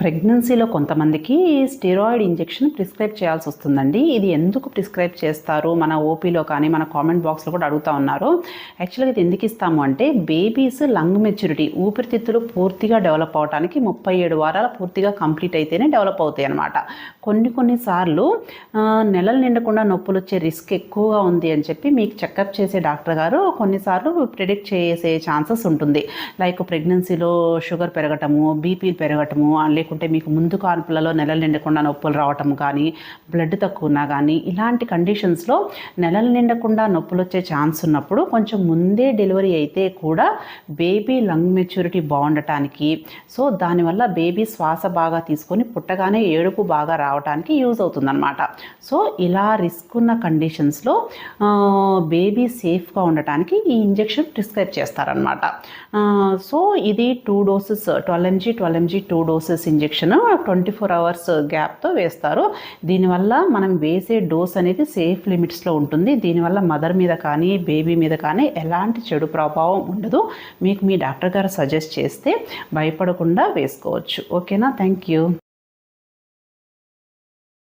ప్రెగ్నెన్సీలో కొంతమందికి steroid injection prescribe చేయాల్సి వస్తుందండి. ఇది ఎందుకు ప్రిస్క్రైబ్ చేస్తారు? మన ఓపీలో కానీ మన కామెంట్ బాక్స్లో కూడా అడుగుతా ఉన్నారు. యాక్చువల్గా ఇది ఎందుకు ఇస్తాము అంటే బేబీస్ లంగ్ మెచ్యూరిటీ ఊపిరితిత్తులు పూర్తిగా డెవలప్ అవడానికి ముప్పై ఏడు వారాలు పూర్తిగా కంప్లీట్ అయితేనే డెవలప్ అవుతాయి అనమాట కొన్ని కొన్నిసార్లు నెలలు నిండకుండా నొప్పులు వచ్చే రిస్క్ ఎక్కువగా ఉంది అని చెప్పి మీకు చెకప్ చేసే డాక్టర్ గారు కొన్నిసార్లు ప్రిడిక్ట్ చేసే ఛాన్సెస్ ఉంటుంది. లైక్ ప్రెగ్నెన్సీలో షుగర్ పెరగటము బీపీ పెరగటము లేకుంటే మీకు ముందు కాన్పులలో నెలలు నిండకుండా నొప్పులు రావటం కానీ బ్లడ్ తక్కువ ఉన్నా కానీ ఇలాంటి కండిషన్స్లో నెలలు నిండకుండా నొప్పులు వచ్చే ఛాన్స్ ఉన్నప్పుడు కొంచెం ముందే డెలివరీ అయితే కూడా బేబీ లంగ్ మెచ్యూరిటీ బాగుండటానికి సో దానివల్ల బేబీ శ్వాస బాగా తీసుకొని పుట్టగానే ఏడుపు బాగా రావడానికి యూజ్ అవుతుందన్నమాట. సో ఇలా రిస్క్ ఉన్న కండిషన్స్లో బేబీ సేఫ్గా ఉండటానికి ఈ ఇంజెక్షన్ ప్రిస్క్రైబ్ చేస్తారనమాట సో ఇది two doses twelve MG twelve MG two doses injection twenty four hours గ్యాప్తో వేస్తారు. దీనివల్ల మనం వేసే డోస్ అనేది సేఫ్ లిమిట్స్లో ఉంటుంది. దీనివల్ల మదర్ మీద కానీ బేబీ మీద కానీ ఎలాంటి చెడు ప్రభావం ఉండదు. మీకు మీ డాక్టర్ గారు సజెస్ట్ చేస్తే భయపడకుండా వేసుకోవచ్చు. ఓకేనా? Thank you.